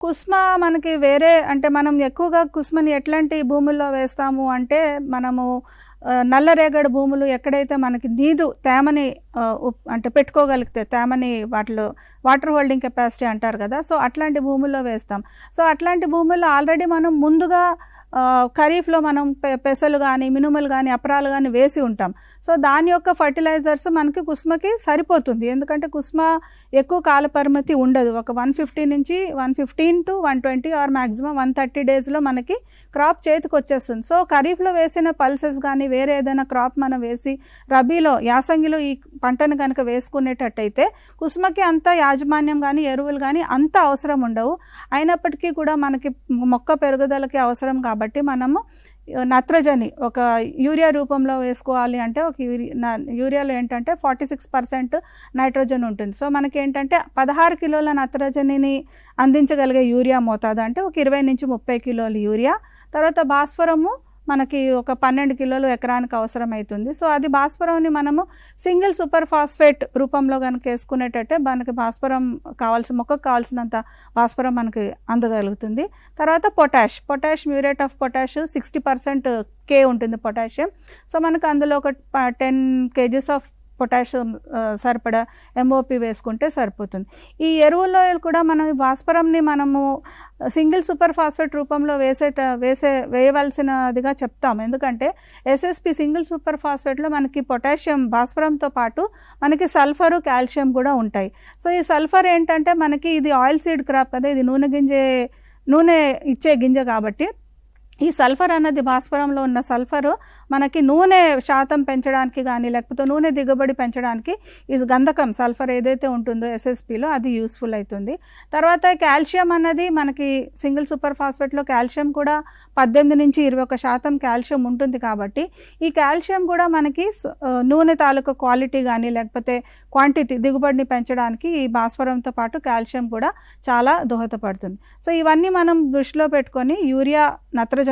కుస్మ మనకి వేరే అంటే మనం ఎక్కువగా కుస్మని ఎట్లాంటి భూముల్లో వేస్తాము అంటే మనము నల్లరేగడి భూములు ఎక్కడైతే మనకి నీరు తేమని అంటే పెట్టుకోగలిగితే తేమని వాటిలో వాటర్ హోల్డింగ్ కెపాసిటీ అంటారు కదా సో అట్లాంటి భూముల్లో వేస్తాం. సో అట్లాంటి భూముల్లో ఆల్రెడీ మనం ముందుగా ఖరీఫ్లో మనం పెసలు కానీ మినుములు కానీ అప్రాలు కానీ వేసి ఉంటాం. సో దాని యొక్క ఫర్టిలైజర్స్ మనకి కుస్మకి సరిపోతుంది. ఎందుకంటే కుస్మ ఎక్కువ కాల పరిమితి ఉండదు. ఒక వన్ ఫిఫ్టీ నుంచి one fifteen to one twenty or maximum one thirty డేస్లో మనకి క్రాప్ చేతికి వచ్చేస్తుంది. సో ఖరీఫ్లో వేసిన పల్సెస్ కానీ వేరే ఏదైనా క్రాప్ మనం వేసి రబీలో యాసంగిలో ఈ పంటను కనుక వేసుకునేటట్టయితే కుసుమకి అంత యాజమాన్యం కానీ ఎరువులు కానీ అంత అవసరం ఉండవు. అయినప్పటికీ కూడా మనకి మొక్క పెరుగుదలకి అవసరం కాబట్టి మనము నత్రజని ఒక యూరియా రూపంలో వేసుకోవాలి అంటే ఒక యూరియా యూరియాలో ఏంటంటే ఫార్టీ సిక్స్ పర్సెంట్ నైట్రోజన్ ఉంటుంది. సో మనకి ఏంటంటే పదహారు కిలోల నత్రజనిని అందించగలిగే యూరియా మోతాదు అంటే ఒక ఇరవై నుంచి ముప్పై కిలోల యూరియా. తర్వాత భాస్వరము మనకి ఒక పన్నెండు కిలోలు ఎకరానికి అవసరం అవుతుంది సో అది భాస్వరంని మనము సింగిల్ సూపర్ ఫాస్ఫేట్ రూపంలో కనుక వేసుకునేటట్టే మనకి భాస్వరం కావాల్సిన మొక్కకు కావాల్సినంత భాస్వరం మనకి అందగలుగుతుంది. తర్వాత potash potash muriate of potash sixty percent K ఉంటుంది పొటాషియం. సో మనకు అందులో ఒక టెన్ కేజీస్ ఆఫ్ పొటాషియం సరిపడా ఎంఓపి వేసుకుంటే సరిపోతుంది. ఈ ఎరువుల్లో కూడా మనం భాస్వరంని మనము సింగిల్ సూపర్ ఫాస్ఫేట్ రూపంలో వేసేట వేసే వేయవలసినదిగా చెప్తాం. ఎందుకంటే ఎస్ఎస్పి సింగిల్ సూపర్ ఫాస్ఫేట్లో మనకి పొటాషియం భాస్వరంతో పాటు మనకి సల్ఫరు కాల్షియం కూడా ఉంటాయి. సో ఈ సల్ఫర్ ఏంటంటే మనకి ఇది ఆయిల్ సీడ్ క్రాప్ కదా ఇది నూనె గింజే నూనె ఇచ్చే గింజ కాబట్టి ఈ సల్ఫర్ అన్నది భాస్వరంలో ఉన్న సల్ఫరు మనకి నూనె శాతం పెంచడానికి కానీ లేకపోతే నూనె దిగుబడి పెంచడానికి ఈ గంధకం సల్ఫర్ ఏదైతే ఉంటుందో ఎస్ఎస్పిలో అది యూస్ఫుల్ అవుతుంది తర్వాత కాల్షియం అన్నది మనకి సింగిల్ సూపర్ ఫాస్ఫేట్లో కాల్షియం కూడా పద్దెనిమిది నుంచి ఇరవై ఒక శాతం కాల్షియం ఉంటుంది కాబట్టి ఈ కాల్షియం కూడా మనకి నూనె తాలూకు క్వాలిటీ కానీ లేకపోతే క్వాంటిటీ దిగుబడిని పెంచడానికి ఈ భాస్వరంతో పాటు కాల్షియం కూడా చాలా దోహదపడుతుంది. సో ఇవన్నీ మనం దృష్టిలో పెట్టుకొని యూరియా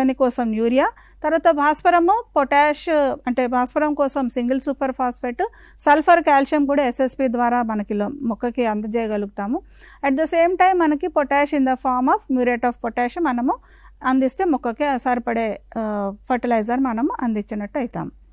నత్రజని కోసం యూరియా తర్వాత భాస్వరము పొటాష్ అంటే భాస్వరం కోసం single super phosphate sulphur calcium కూడా ఎస్ఎస్పి ద్వారా మనకి మొక్కకి అందజేయగలుగుతాము. అట్ ద సేమ్ టైం మనకి potash in the form of muriate of potash మనము అందిస్తే మొక్కకి సరిపడే ఫర్టిలైజర్ మనము అందించినట్టు అవుతాం